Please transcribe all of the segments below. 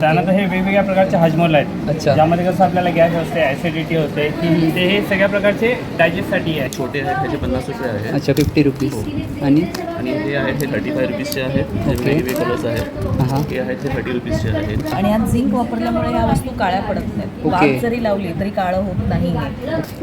त्यानंतर हे वेगवेगळ्या प्रकारचे हजमोल आहेत. अच्छा. ज्यामध्ये कसं आपल्याला गॅस असते ॲसिडिटी होते ते हे सगळ्या प्रकारचे डायजेस्टसाठी आहे. छोटे आहेत त्याचे पन्नास रुपये आहे अच्छा फिफ्टी रुपीज आणि? आणि हे आहेत हे थर्टी फाय रुपीजचे आहेत. हे ओके. वेगवेगळे कलर्स आहेत. हां हे आहेत ते थर्टी रुपीजचे आहेत. आणि यात झिंक वापरल्यामुळे या वस्तू काळ्या पडत नाहीत. ओके. वाफ जरी लावली तरी काळं होत नाही.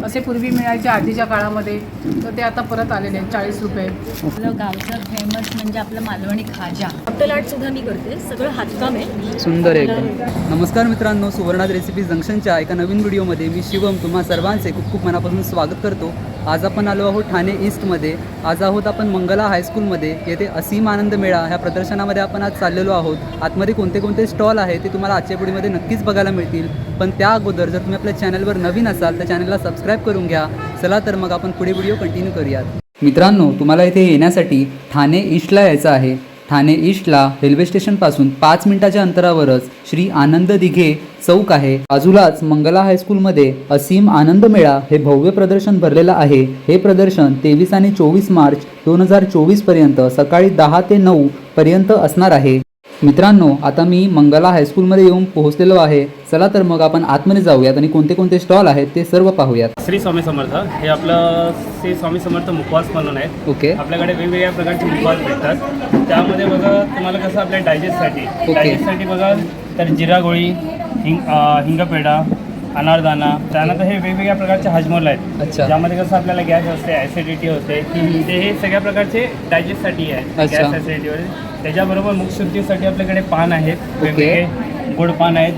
असे पूर्वी मिळायचे आधीच्या काळामध्ये तर ते आता परत आलेले आहेत चाळीस रुपये. आपलं गावचं फेमस म्हणजे आपलं मालवणी खाजा. हॉटेल आर्ट सुद्धा मी करते. सगळं हातकाम आहे. सुंदर आहे. एकदम नमस्कार मित्रांनो सुवर्णात रेसिपी जंक्शनच्या एका नवीन व्हिडिओमध्ये मी शिवम तुम्हा सर्वांचे खूप खूप मनापासून स्वागत करतो. आज आपण आलो आहोत ठाणे ईस्टमध्ये. आज आहोत आपण मंगला हायस्कूलमध्ये येथे असीम आनंद मेळा ह्या प्रदर्शनामध्ये आपण आज चाललेलो आहोत. आतमध्ये कोणते कोणते स्टॉल आहे ते तुम्हाला आजच्या पिढीमध्ये नक्कीच बघायला मिळतील. पण त्या अगोदर जर तुम्ही आपल्या चॅनलवर नवीन असाल तर चॅनलला सबस्क्राईब करून घ्या. चला तर मग आपण पुढे व्हिडिओ कंटिन्यू करूयात. मित्रांनो तुम्हाला इथे येण्यासाठी ठाणे ईस्टला यायचं आहे. ठाणे ईस्टला रेल्वे स्टेशनपासून पाच मिनिटाच्या अंतरावरच श्री आनंद दिघे चौक आहे. बाजूलाच मंगला हायस्कूलमध्ये असीम आनंद मेळा हे भव्य प्रदर्शन भरलेलं आहे. हे प्रदर्शन तेवीस आणि चोवीस मार्च दोन हजार चोवीसपर्यंत सकाळी दहा ते नऊ पर्यंत असणार आहे. मित्रांनो आता मी मंगला हायस्कूलमध्ये येऊन पोहोचलेलो आहे. चला तर मग आपण आतमध्ये जाऊयात आणि कोणते कोणते स्टॉल आहेत ते सर्व पाहूयात. श्री स्वामी समर्थ. हे आपलं श्री स्वामी समर्थ मुखवास म्हणून आहे ओके. आपल्याकडे वेगवेगळ्या प्रकारचे मुखवास भेटतात. त्यामध्ये बघा तुम्हाला कसं आपल्या डायजेस्टसाठी. डायजेस्टसाठी बघा तर जिरा गोळी हिंग हिंगपेढा अनारदाना त्यानंतर हे वेगवेगळ्या प्रकारचे हजमोल आहेत. अच्छा. ज्यामध्ये कसं आपल्याला गॅस असते ॲसिडिटी होते ते हे सगळ्या प्रकारचे डायजेस्टसाठी आहे. अच्छा. गॅस ॲसिडिटीवर त्याच्याबरोबर मुखशुद्धीसाठी आपल्याकडे पान आहेत. वेगवेगळे गोड पान आहेत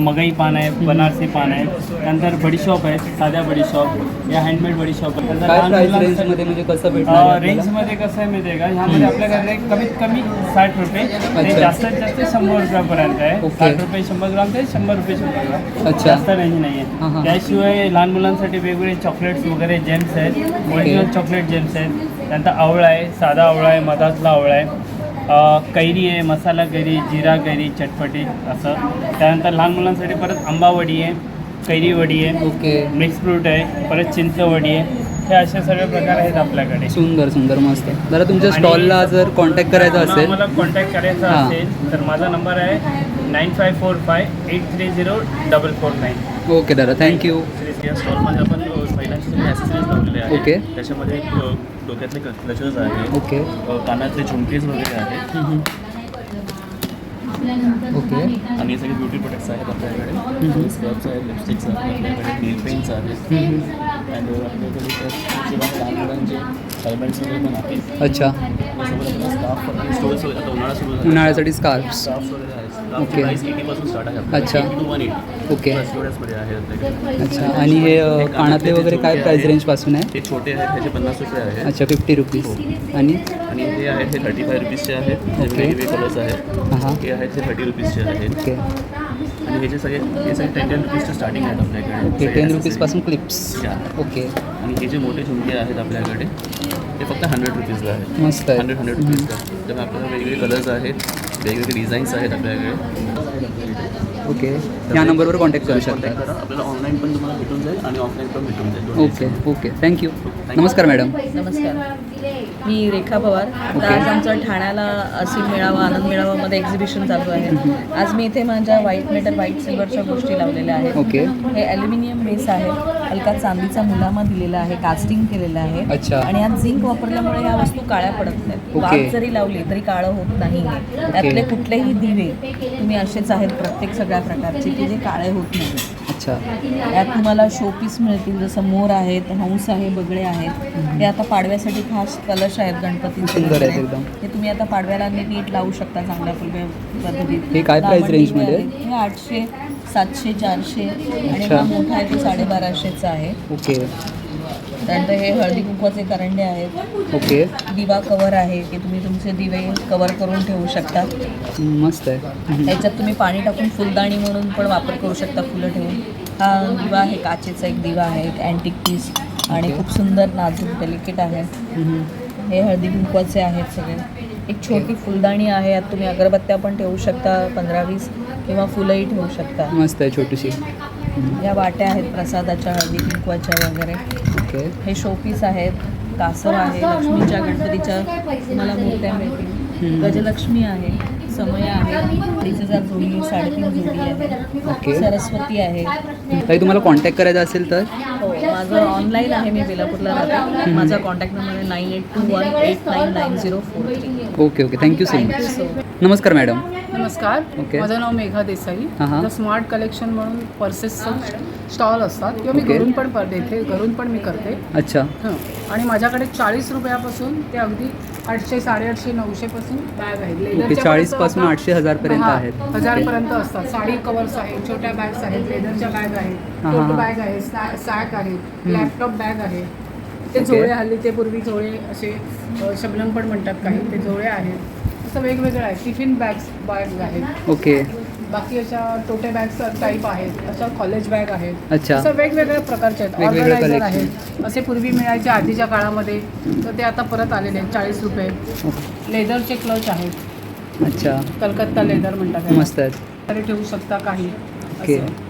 मगई पान आहे बनारसी पान आहे त्यानंतर बडीशॉप आहेत साध्या बडीशॉप या हँडमेड बडीशॉप म्हणजे कसं आपल्याला? रेंजमध्ये कसं आहे माहिती आहे का? ह्यामध्ये आपल्याकडे कमीत कमी साठ रुपये. अच्छा. जास्तीत जास्त शंभर रुपयापर्यंत आहे. साठ रुपये शंभर ग्राम ते शंभर रुपये शंभर ग्राम. जास्त रेंज नाही. आहे. त्याशिवाय लहान मुलांसाठी वेगवेगळे चॉकलेट्स वगैरे जेम्स आहेत. ओरिजिनल चॉकलेट जेम्स आहेत. त्यानंतर आवळा आहे साधा आवळा आहे मधातला आवळा आहे. कैरी आहे मसाला कैरी जिरा कैरी चटपटी असं. त्यानंतर लहान मुलांसाठी परत आंबावडी आहे कैरी वडी आहे ओके. मिक्स फ्रूट आहे परत चिंचवडी आहे. हे असे सगळे प्रकार आहेत आपल्याकडे. सुंदर सुंदर मस्त जरा तुमच्या स्टॉलला जर कॉन्टॅक्ट करायचा असेल. मला कॉन्टॅक्ट करायचा हां. असेल तर माझा नंबर आहे nine five four five eight three zero double four nine okay दादा. थँक्यू या स्टॉलमध्ये आपण महिलांचे सगळे ॲसेसरीज लावलेले आहेत. ओके. त्याच्यामध्ये डोक्यातले क्लचर्स आहेत. ओके कानातले झुमकेज वगैरे आहेत. ओके आणि सगळे ब्युटी प्रोडक्ट्स आहेत आपल्याकडे. स्क्रब्स आहेत लिपस्टिक्स आहेत आपल्याकडे नेल पेंट्स आहेत. अँड आपल्याकडे लहान मुलांचे पण अच्छा. उन्हाळ्यासाठी स्कार्फ स्कार्फ वगैरे आहेत ओके. प्राईस आहे अच्छा. ओके आहे अच्छा. आणि हे कानातले वगैरे काय प्राइस रेंजपासून आहे? ते छोटे आहेत त्याचे पन्नास रुपये आहेत. अच्छा फिफ्टी रुपीज आणि? आणि हे आहेत हे थर्टी फाय रुपीजचे आहेत. हे ओके. कलर्स आहेत. हां हे. आहेत ते थर्टी रुपीजचे आहेत. ओके आणि हे जे सगळे हे सगळे टेन टेन रुपीजचे स्टार्टिंग आहेत आपल्याकडे. हे टेन रुपीजपासून क्लिप्स. ओके आणि हे जे मोठे झुमके आहेत आपल्याकडे ते फक्त हंड्रेड रुपीजला आहेत. मस्त आहे. हंड्रेड हंड्रेड रुपीजला त्यामुळे आपल्याला वेगवेगळे कलर्स आहेत वेगवेगळे डिझाईन्स आहेत आपल्याकडे. ओके या नंबरवर कॉन्टॅक्ट करू शकता. कॉन्टॅक्ट करा. आपल्याला ऑनलाईन पण तुम्हाला भेटून जाईल आणि ऑफलाईन पण भेटून जाईल. ओके ओके थँक्यू नमस्कार मॅडम नमस्कार मी रेखा पवार. आता. आज आमचा ठाण्याला असीम मेळावा आनंद मेळावामध्ये एक्झिबिशन चालू आहे. आज मी इथे माझ्या व्हाईट मेटल व्हाईट सिल्वरच्या गोष्टी लावलेल्या आहेत. हे ॲल्युमिनियम बेस आहे. हलका चांदीचा मुलामा दिलेला आहे कास्टिंग केलेलं आहे. अच्छा. आणि यात झिंक वापरल्यामुळे या वस्तू काळ्या पडत नाहीत. वाफ जरी लावली तरी काळं होत नाही त्यातले कुठलेही दिवे तुम्ही असेच आहेत प्रत्येक सगळ्या प्रकारचे की जे काळे होत नाही अच्छा यात तुम्हाला शोपीस मिळतील जसं मोर आहेत हंस आहे बगळे आहेत हे आता पाडव्यासाठी खास कलश आहेत गणपतीचे सुंदर आहेत. एकदम. हे तुम्ही आता पाडव्याला नीट नीट लावू शकता चांगल्या फुलव्या पद्धतीत हे काय price range दिवे मध्ये? हे आठशे सातशे चारशे आणि अच्छा. हा मोठा आहे तो साडेबाराशेचा आहे ओके त्यानंतर हे हळदी कुंकवाचे करंडे आहेत. ओके. दिवा कवर आहे की तुम्ही तुमचे दिवे कवर करून ठेवू शकता. मस्त आहे. त्याच्यात तुम्ही पाणी टाकून फुलदाणी म्हणून पण वापर करू शकता फुलं ठेवून. हा दिवा आहे काचेचा एक दिवा आहे एक अँटिक पीस आणि खूप सुंदर नाजूक डेलिकेट आहे. हे हळदी कुंकवाचे आहेत सगळे. एक छोटी फुलदाणी आहे यात तुम्ही अगरबत्त्या पण ठेवू शकता पंधरा वीस किंवा फुलंही ठेवू शकता. मस्त आहे छोटीशी. या वाट्या आहेत प्रसादाच्या हळदी कुंकवाच्या वगैरे. ओके हे शोपीस आहेत. कासव आहे लक्ष्मीच्या गणपतीच्या. तुम्हाला मूर्त्या मिळतील गजलक्ष्मी आहे समय आहे. हजार जोडी साडेतीन जोडी ओके. आहे सरस्वती आहे. ताई तुम्हाला कॉन्टॅक्ट करायचा असेल तर? हो. माझं ऑनलाईन आहे मी बेलापूरला राहते. माझा कॉन्टॅक्ट नंबर आहे nine eight two one eight nine nine zero four three okay okay thank you so much नमस्कार मॅडम नमस्कार. ओके. माझं नाव मेघा देसाई. हां, स्मार्ट कलेक्शन म्हणून पर्सेसचं स्टॉल असतात. किंवा मी ओके. घरून पण पर देते घरून पण मी करते. अच्छा. हं. आणि माझ्याकडे चाळीस रुपयापासून ते अगदी आठशे साडेआठशे नऊशेपासून बॅग आहेत. ओके लेदरच्या चाळीसपासून आता- आठशे हजारपर्यंत हां, आहेत. ओके. हजारपर्यंत असतात. साडी कवर्स आहेत छोट्या बॅग्स आहेत लेदरच्या बॅग आहेत हां, टोट हां. बॅग आहे सॅक आहेत. लॅपटॉप बॅग आहे. ते. झोळे हल्ली ते पूर्वी झोळे असे अ, शबनम पण म्हणतात काही. ते झोळे आहेत. असं वेगवेगळं आहे. टिफिन बॅग्स बॅग आहेत. ओके. बाकी अशा टोटे बॅग्स टाईप आहेत. अशा कॉलेज बॅग आहेत. अच्छा. असं वेगवेगळ्या प्रकारचे आहेत. वेगवेगळे ऑर्गनायझर collection. आहेत. असे पूर्वी मिळायचे आधीच्या काळामध्ये. तर ते आता परत आलेले आहेत. चाळीस रुपये. लेदरचे क्लच आहेत. अच्छा. कलकत्ता लेदर म्हणतात त्याला. मस्त आहेत. तरी ठेवू शकता काही. ओके.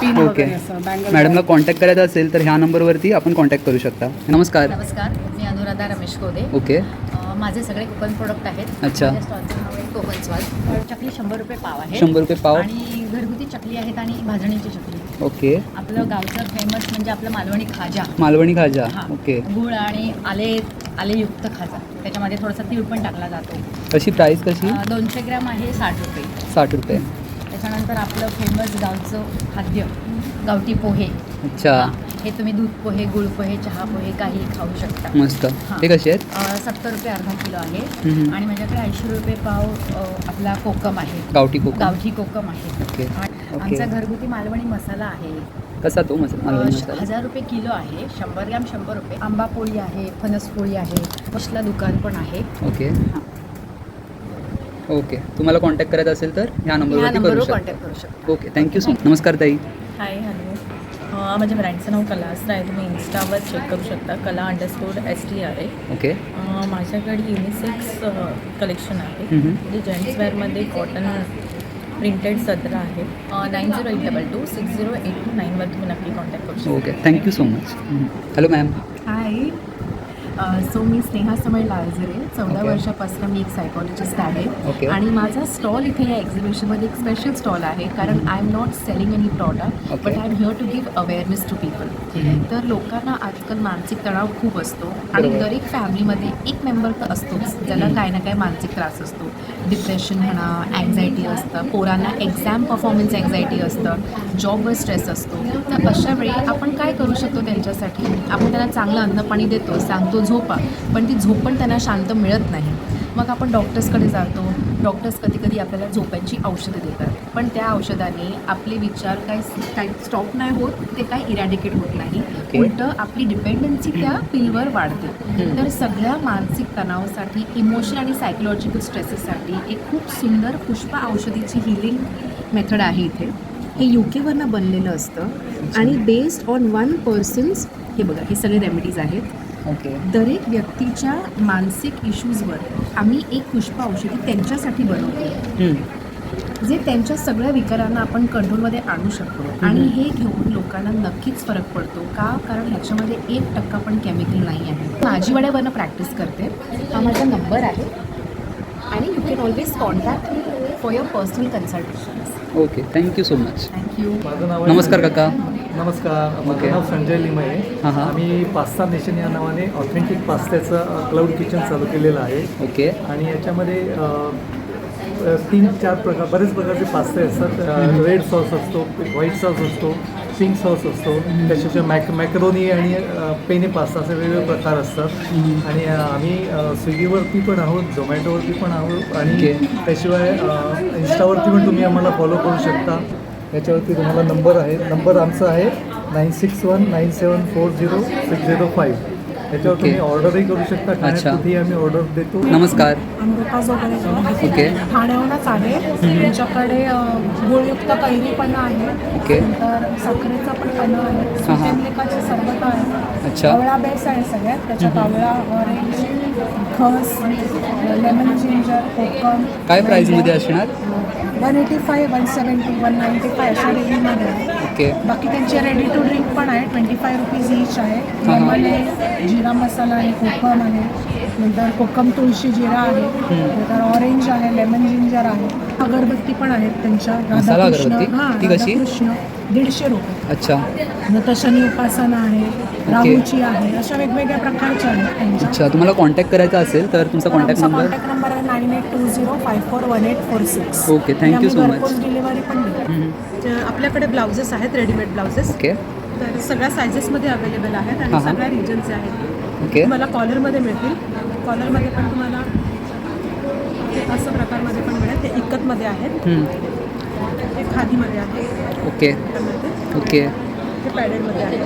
पिन ओके वगैरे असं बँगल मॅडमला कॉन्टॅक्ट करायचा असेल तर ह्या नंबरवरती आपण कॉन्टॅक्ट करू शकता. नमस्कार. नमस्कार मी अनुराधा रमेश कोदे. ओके अ, माझे सगळे कोकण प्रोडक्ट आहेत. अच्छा. माझ्या स्टॉलचं नाव आहे कोकण स्वाद चकली शंभर रुपये पाव आहे. शंभर रुपये पाव. आणि घरगुती चकली आहेत आणि भाजणीची चकली ओके आपलं गावचं फेमस म्हणजे आपलं मालवणी खाजा. मालवणी खाजा. हा. ओके गुळ आणि आले आलेयुक्त खाजा. त्याच्यामध्ये थोडासा तीळ पण टाकला जातो. कशी प्राईस कशी? अ, दोनशे ग्रॅम आहे साठ रुपये. साठ रुपये. त्याच्यानंतर आपलं फेमस गावचं खाद्य गावठी पोहे. अच्छा. हा, तुम्ही दूध पोहे गुळ पोहे चहा पोहे काही खाऊ शकता. मस्त. हा. ते कसे आहेत? सत्तर रुपये अर्धा किलो आहे. आणि माझ्याकडे ऐंशी रुपये पाव आपला कोकम आहे. गावठी कोकम. गावठी कोकम आहे. आमचा घरगुती मालवणी मसाला आहे. कसा तो मसाला? हजार रुपये किलो आहे. शंभर ग्रॅम शंभर रुपये. आंबा पोळी आहे फणस पोळी आहे. मसला दुकान पण आहे. ओके. ओके. तुम्हाला कॉन्टॅक्ट करायचा असेल तर ह्या या नंबरवरती करू कॉन्टॅक्ट करू शकता. ओके थँक्यू सो नमस्कार ताई. हाय हॅलो अ, माझ्या ब्रँडचं नाव कलास्त्र आहे तुम्ही इन्स्टावर चेक करू शकता. Kala underscore S T R आहे ओके अ, माझ्याकडे युनिसेक्स कलेक्शन आहे. म्हणजे जेंट्सवेअरमध्ये कॉटन प्रिंटेड सदरा आहे. Nine zero eight double two six zero eight two नाईनवर तुम्ही नक्की कॉन्टॅक्ट करू शकता. Okay thank you so much hello ma'am hi so मी स्नेहा समय लाळजरे चौदा. वर्षापासून मी एक सायकॉलॉजिस्ट आहे. आणि माझा स्टॉल इथे या एक्झिबिशनमध्ये एक स्पेशल स्टॉल आहे कारण I am not selling any product. But I am here to give awareness to people तर लोकांना आजकाल मानसिक तणाव खूप असतो आणि. दरेक फॅमिलीमध्ये एक मेंबर तर असतोच ज्याला काही ना काही मानसिक त्रास असतो डिप्रेशन म्हणा अँझायटी असतं पोरांना एक्झाम परफॉर्मन्स अँझायटी असतं जॉबवर स्ट्रेस असतो तर अशा वेळी आपण काय करू शकतो त्यांच्यासाठी आपण त्यांना चांगलं अन्नपाणी देतो सांगतो झोपा पण ती झोप पण त्यांना शांत मिळत नाही. मग आपण डॉक्टर्सकडे जातो. डॉक्टर्स कधी कधी आपल्याला झोपांची औषधं देतात. पण त्या औषधाने आपले विचार काय काय स्टॉप नाही होत ते काय इरॅडिकेट होत नाही. उलटं आपली डिपेंडन्सी त्या पिलवर वाढते. तर सगळ्या मानसिक तणावासाठी इमोशनल आणि सायकोलॉजिकल स्ट्रेसेससाठी एक खूप सुंदर पुष्पा औषधीची हिलिंग मेथड आहे इथे. हे यू केवरनं बनलेलं असतं. आणि बेस्ड ऑन वन पर्सन्स हे बघा हे सगळे रेमेडीज आहेत. ओके दरेक व्यक्तीच्या मानसिक इश्यूजवर आम्ही एक पुष्प औषधी त्यांच्यासाठी बनवतो. जे त्यांच्या सगळ्या विकारांना आपण कंट्रोलमध्ये आणू शकतो. आणि हे घेऊन लोकांना नक्कीच फरक पडतो. का? कारण ह्याच्यामध्ये एक टक्का पण केमिकल नाही आहे. माझीवाड्यावरनं प्रॅक्टिस करते. हा माझा नंबर आहे. आणि you can always contact me for your personal consultations okay thank you so much thank you माझं नमस्कार काका. नमस्कार. माझं नाव संजय लिमये हां, हां. आम्ही पास्ता नेशन या नावाने ऑथेंटिक पास्त्याचं क्लाउड किचन चालू केलेलं आहे. ओके. आणि याच्यामध्ये तीन चार प्रकार बरेच प्रकारचे पास्ते असतात. रेड सॉस असतो व्हाईट सॉस असतो पिंक सॉस असतो. त्याच्याशिवाय मॅक मॅक्रोनी आणि पेने पास्ता असे वेगवेगळे प्रकार असतात. आणि आम्ही स्विगीवरती पण आहोत झोमॅटोवरती पण आहोत. आणि. त्याशिवाय अ, इन्स्टावरती पण तुम्ही आम्हाला फॉलो करू शकता. याच्यावरती तुम्हाला नंबर आहे. नंबर आमचा आहे nine six one nine seven four zero six zero five. याच्यावर ओके. तुम्ही ऑर्डरही करू शकता. अच्छा. खाण्यासाठी आम्ही ऑर्डर देतो. नमस्कार. अमृता जोगरे ओके. ठाण्याहूनच आहे. त्यांच्याकडे अ, गुळयुक्त कैरी पण आहे. ओके. तर साखरेचं पण पण आहे. सरबत आहे. अच्छा. आवळा बेस आहे सगळ्यात. त्याच्यात आवळा ऑरेंज खस लेमन जिंजर कोकम. काय प्राईजमध्ये असणार? One eighty five one seventy one ninety five अशा रेंजमध्ये आहे. ओके. बाकी त्यांचे रेडी टू ड्रिंक पण आहे. ट्वेंटी फाय रुपीज इच आहे. लेमन आहे. जिरा मसाला आहे कोकम आहे. नंतर कोकम तुळशी जिरा आहे. नंतर ऑरेंज आहे लेमन जिंजर आहे. अगरबत्ती पण आहेत त्यांच्या. मसाला राधाकृष्ण- अगरबत्ती? हां, ती कशी? राधाकृष्ण. दीडशे रुपये. अच्छा. नंतर शनी उपासना आहे. राहूची आहे. अशा वेगवेगळ्या प्रकारच्या आहेत त्यांच्या. अच्छा तुम्हाला कॉन्टॅक्ट करायचा असेल तर तुमचा कॉन्टॅक्ट आमचा नंबर कॉन्टॅक्ट नंबर आहे. Nine eight two zero five four one eight four six thank you so much. Delivery पण देतो तर आपल्याकडे ब्लाउजेस आहेत रेडीमेड ब्लाउजेस ओके तर सगळ्या सायझेसमध्ये अवेलेबल आहेत आणि. सगळ्या रिजनचे आहेत ओके तुम्हाला कॉलरमध्ये मिळतील. कॉलरमध्ये पण तुम्हाला असं प्रकारमध्ये पण मिळेल. ते इकतमध्ये आहेत. ते खादीमध्ये आहे ओके ओके ते पॅडेडमध्ये आहे.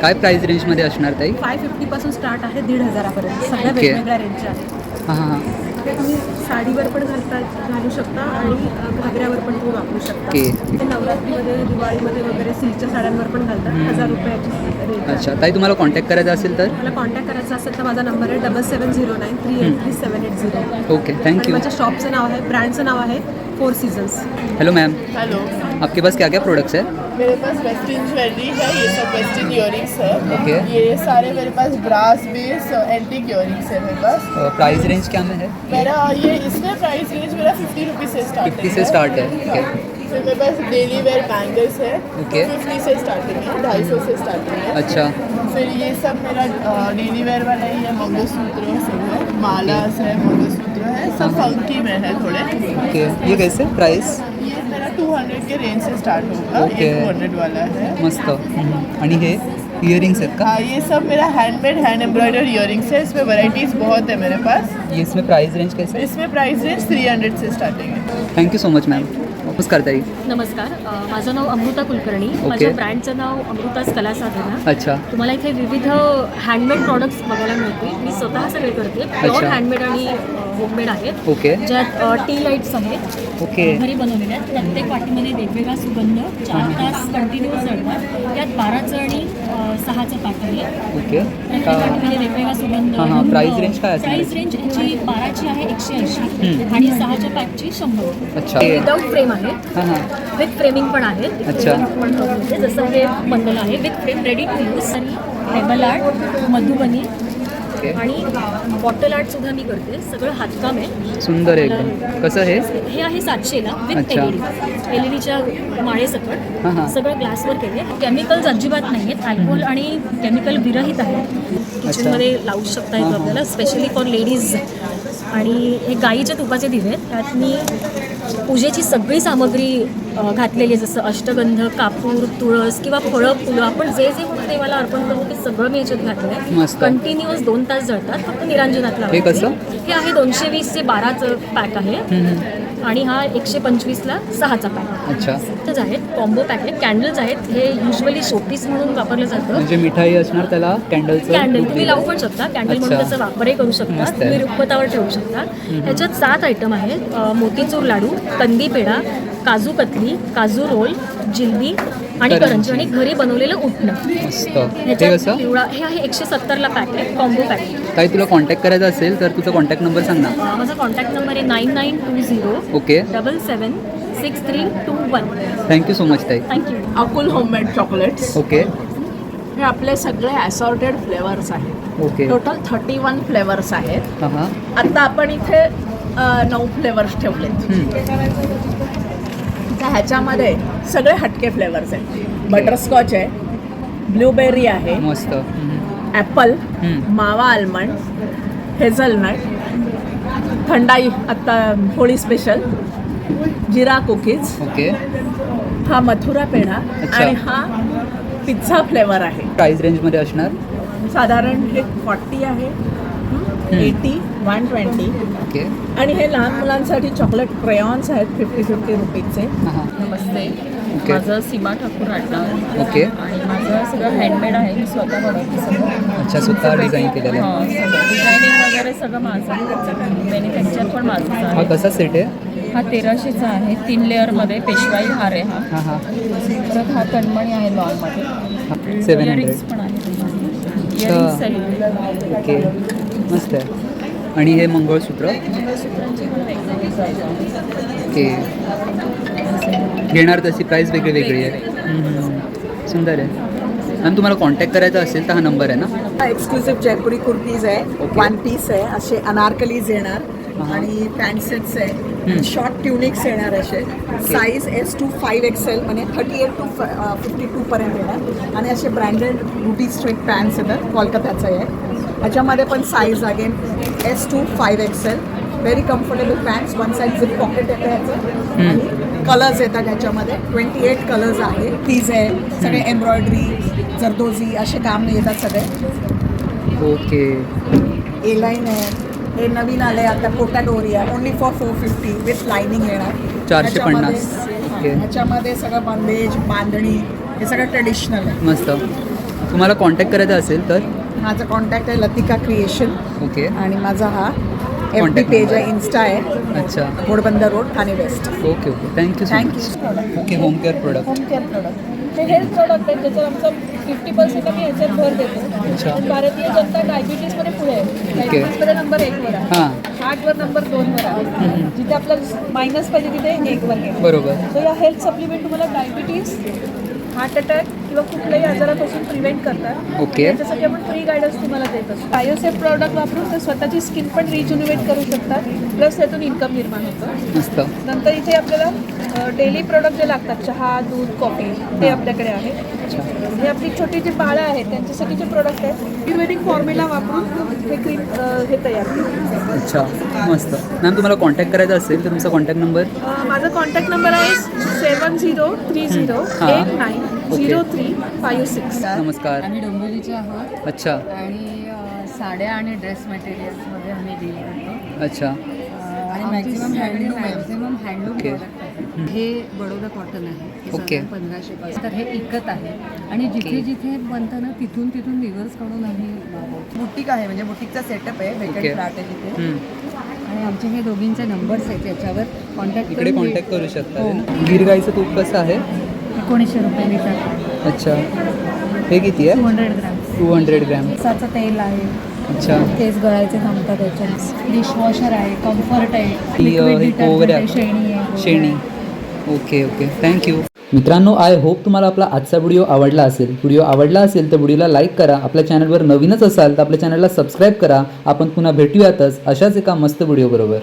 काय प्राईस रेंजमध्ये असणार ताई? फाय फिफ्टीपासून स्टार्ट आहे दीड हजारापर्यंत. सगळ्या. वेगवेगळ्या रेंजच्या आहेत. हां हां. ते तुम्ही साडीवर पण घालता घालू शकता आणि घागऱ्यावर पण तुम्ही वापरू शकता. ते नवरात्रीमध्ये दिवाळीमध्ये वगैरे सिल्कच्या साड्यांवर पण घालतात हजार रुपयाची अच्छा. ताई तुम्हाला कॉन्टॅक्ट करायचा असेल तर? मला कॉन्टॅक्ट करायचा असेल तर माझा नंबर आहे double seven zero nine three eight three seven eight zero okay. आणि थैंक यू माझ्या शॉपचं नाव आहे ब्रँडचं नाव आहे four seasons hello ma'am hello आपके पास क्या क्या प्रोडक्ट्स है? मेरे पास वेस्टर्न ज्वेलरी है ये सब वेस्टर्न इयरिंग्स है। ओके। ये सारे मेरे पास ब्रास बेस एंटीक इयरिंग्स है मेरे पास। प्राइस रेंज क्या में है? मेरा ये इसमें प्राइस रेंज मेरा फिफ्टी रुपीज़ से स्टार्ट फिफ्टी से स्टार्ट है ओके फिर मेरे पास डेली वेयर बैंगल्स है ओके। फिफ्टी से स्टार्टिंग है ढाई सौ से स्टार्टिंग है। अच्छा। फिर ये सब मेरा डेली वेयर वाला ही है मंगलसूत्र सब है। मालास है मंगलसूत्र है सब फंकी में है थोड़े। ओके ये कैसे? प्राइस टू हंड्रेड के रेंज से स्टार्ट होगा। ओके। ये टू हंड्रेड वाला है। मस्त. आणि हे इयरिंग्स आहेत का? हाँ ये सब मेरा हैंडमेड हैंड एम्ब्रॉयडर इयरिंग्स है। इसमें वैरायटीज बहुत है मेरे पास। ये इसमें प्राइस रेंज कैसे? इसमें प्राइस रेंज थ्री हंड्रेड से स्टार्टिंग है। Thank you so much ma'am नमस्कार ताई नमस्कार. अ, माझं नाव अमृता कुलकर्णी. माझ्या ब्रँडचं नाव अमृताच कला साधना. अच्छा. तुम्हाला इथे विविध हँडमेड प्रॉडक्ट्स बघायला मिळतील. मी स्वतः सगळे करते. प्युअर अच्छा. हँडमेड आणि होममेड आहेत. ओके ज्यात टी लाईट्स आहेत. ओके घरी बनवलेले आहेत. प्रत्येक वाटीमध्ये वेगवेगळा सुगंध चार तास कंटिन्यूस जळतात. यात बाराचं आणि अ, सहाचं आहे. ओके प्रत्येक का वाटीमध्ये वेगवेगळा सुगंध price range काय? प्राइस रेंज याची बाराची आहे एकशे ऐंशी. आणि सहाच्या पॅकची शंभर. अच्छा. विदाऊट फ्रेम आहे. विथ फ्रेमिंग पण आहे. अच्छा. जसं हे बनलेलं आहे. With frame ready to use आणि टेबल आर्ट मधुबनी ओके आणि बॉटल आर्ट सुद्धा मी करते. सगळं हातकाम आहे. सुंदर आहे एकदम. कसं हे हे आहे सातशेला विथ अच्छा. L E D L E डीच्या माळेसकट. हां, हां. सगळं ग्लासवर केले. केमिकल्स अजिबात नाही आहेत अल्कोहोल आणि केमिकल विरहित आहेत किचनमध्ये लावू शकता येतो आपल्याला स्पेशली फॉर लेडीज आणि हे गाईच्या तुपाचे दिवे आहेत. त्यात मी पूजेची सगळी सामग्री घातलेली आहे जसं अष्टगंध कापूर तुळस किंवा फळं फुलं आपण जे जे फक्त देवाला अर्पण करू ते सगळं मी याच्यात घातलं आहे मस्त. कंटिन्युअस दोन तास जळतात फक्त निरांजनात लावायचे. कसं? हे आहे दोनशे वीसचे बाराचं पॅक आहे आणि हा एकशे पंचवीसला सहाचा पॅक अच्छा. आहेत कॉम्बो पॅक आहेत. कॅन्डल्स आहेत हे युजली शोपीस म्हणून वापरलं जातं. म्हणजे मिठाई असणार त्याला कॅन्डल दूध तुम्ही. लावू पण शकता. कॅन्डल म्हणून. त्याचा वापरही करू शकता. आहे. तुम्ही रुखवतावर ठेवू शकता. ह्याच्यात सात आयटम आहेत. मोतीचूर लाडू कंदी पेढा काजू कतली काजू रोल जिलबी आणि करंजी. आणि घरी बनवलेलं उठणं मस्त. हे ह्याच्यात कसं? पिवळा हे आहे एकशे सत्तरला पॅक आहे कॉम्बो पॅक आहे ताई तुला कॉन्टॅक्ट करायचा असेल तर तुझा कॉन्टॅक्ट नंबर सांग ना. माझा कॉन्टॅक्ट नंबर आहे nine nine two zero okay double seven six three two one thank you so much ताई. Thank you Akul homemade chocolates okay हे आपले सगळे असॉर्टेड फ्लेवर्स आहेत. Okay total thirty one flavours आहेत. हां हां आता आपण इथे अ, नऊ फ्लेवर्स ठेवलेत. हम्म. तर ह्याच्यामध्ये सगळे हटके फ्लेवर्स आहेत बटरस्कॉच आहे ब्लूबेरी आहे मस्त. ॲपल. मावा आल्मंड हेझलनट थंडाई आत्ता Holi special jeera cookies okay हा मथुरा पेढा. आणि हा पिझ्झा फ्लेवर आहे प्राईस रेंजमध्ये असणार साधारण हे फॉर्टी आहे एटी वन ट्वेंटी ओके. आणि हे लहान मुलांसाठी चॉकलेट क्रेयॉन्स आहेत फिफ्टी फिफ्टी रुपीजचे हां हां. नमस्ते. ओके. माझं सीमा ठाकूर आडनाव ओके. आणि माझं सगळं हँडमेड आहे. मी स्वतः बनवते सगळं. अच्छा स्वतः डिझाईन केलेलं आहे. हां डिझायनिंग वगैरे सगळं माझं मॅन्युफॅक्चर पण माझंच हा आहे कसा सेट आहे? हा तेराशेचा आहे. तीन लेअरमध्ये पेशवाई हार आहे हा. परत हा कणमणी आहे लॉंगमध्ये सेवन इयरिंग्स हंड्रेड पण आहे इयरिंग्स आहे. ओके. मस्त आहे. आणि हे मंगळसूत्र. ओके. घेणार तशी प्राईस वेगळी वेगळी आहे. सुंदर आहे. मॅम तुम्हाला कॉन्टॅक्ट करायचा असेल तर हा नंबर आहे ना? एक्सक्लुसिव्ह जयपुरी कुर्तीज आहे. वन पीस आहे. असे अनारकलीज येणार. आणि पॅन्ट सेट्स आहे. शॉर्ट ट्युनिक्स येणार असे. Size S to five XL म्हणजे thirty eight to fifty two पर्यंत येणार. आणि असे ब्रँडेड बुटी स्ट्रेट पॅन्ट्स येतात. कोलकात्याचं आहे. ह्याच्यामध्ये पण size again S to five XL very comfortable pants one side zip pocket येतं ह्याचं. आणि कलर्स येतात ह्याच्यामध्ये. ट्वेंटी एट कलर्स आहे. पीज आहे. सगळे एम्ब्रॉयडरी जरदोजी असे काम येतात सगळे. ओके. ए लाईन आहे. हे नवीन आले आता कोटा डोरी आहे only for four fifty with lining येणार. चारशे पन्नास. ओके. ह्याच्यामध्ये सगळं बंदेज बांधणी हे सगळं ट्रेडिशनल आहे. मस्त. तुम्हाला कॉन्टॅक्ट करायचा असेल तर? माझा कॉन्टॅक्ट आहे लतिका क्रिएशन ओके. आणि माझा हा एफ डी पेज. आहे इन्स्टा आहे. अच्छा. Ghodbunder road Thane west okay okay. Thank you thank you okay home care product home care product हे हेल्थ प्रोडक्ट आमचं फिफ्टी पर्सेंट आम्ही ह्याच्यात भर देतो. भारतीय जनता डायबिटीजमध्ये पुढे आहे. डायबिटीजमध्ये नंबर एकवर आहे. हां. हार्टवर नंबर दोनवर आहे. जिथे आपलं मायनस पाहिजे तिथे एकवर बरोबर. सो या हेल्थ सप्लिमेंट तुम्हाला डायबिटीज हार्ट अटॅक किंवा कुठल्याही आजारापासून प्रिव्हेंट करतात. ओके. त्याच्यासाठी आपण फ्री गायडन्स तुम्हाला देत असतो. बायोसेफ प्रॉडक्ट वापरून ते स्वतःची स्किन पण रिज्युनिवेट करू शकतात. प्लस त्यातून इन्कम निर्माण होतं. मस्त. नंतर इथे आपल्याला डेली प्रोडक्ट जे लागतात चहा दूध कॉफी ते आपल्याकडे आहे. हे आपली छोटी जी बाळं आहेत त्यांच्यासाठी जे प्रोडक्ट आहेत आयुर्वेदिक फॉर्म्युला वापरून हे क्रीम हे तयार केलं अच्छा. मस्त. मॅम तुम्हाला कॉन्टॅक्ट करायचा असेल तर तुमचा कॉन्टॅक्ट नंबर माझा कॉन्टॅक्ट नंबर आहे seven zero three zero. Eight nine zero three five six नमस्कार. आम्ही डोंबिवलीचे आहोत. अच्छा. आणि अ, साड्या आणि ड्रेस मटेरियल्समध्ये आम्ही डील करतो. अच्छा. आणि maximum handloom maximum handloom okay. Product आहे. हे बडोदा कॉटन आहे. हे ओके. साधारण पंधराशे पासून. तर हे इकत आहे. आणि जिथे जिथे बनतं ना तिथून तिथून रिव्हर्स काढून आम्ही मागवतो. बुटीक आहे म्हणजे बुटीकचा सेटअप आहे. ओके. वेगळे फ्लॅट आहे तिथे. हम्म. आणि आमचे हे दोघींचे नंबर्स आहेत. याच्यावर कॉन्टॅक्ट इकडे कॉन्टॅक्ट करू शकता. है. ना? गीर गाईचं तूप कसं आहे? एकोणीसशे रुपये लिटर. अच्छा. हे किती आहे? Two hundred gram two hundred gram केसाचं तेल आहे. अच्छा. केस गळायचे थांबतात याच्यात. डिशवॉशर आहे कम्फर्ट आहे. अ, लिक्विड ही डिटर्जंट कोवऱ्या. आहे शेणी आहे. शेणी. Okay okay. थँक्यू मित्रांनो आय होप तुम्हाला आपला आजचा व्हिडिओ आवडला असेल. व्हिडिओ आवडला असेल तर व्हिडिओला लाईक करा. आपल्या चॅनलवर नवीनच असाल तर आपल्या चॅनलला सबस्क्राईब करा. आपण पुन्हा भेटूयातच अशाच एका मस्त व्हिडिओबरोबर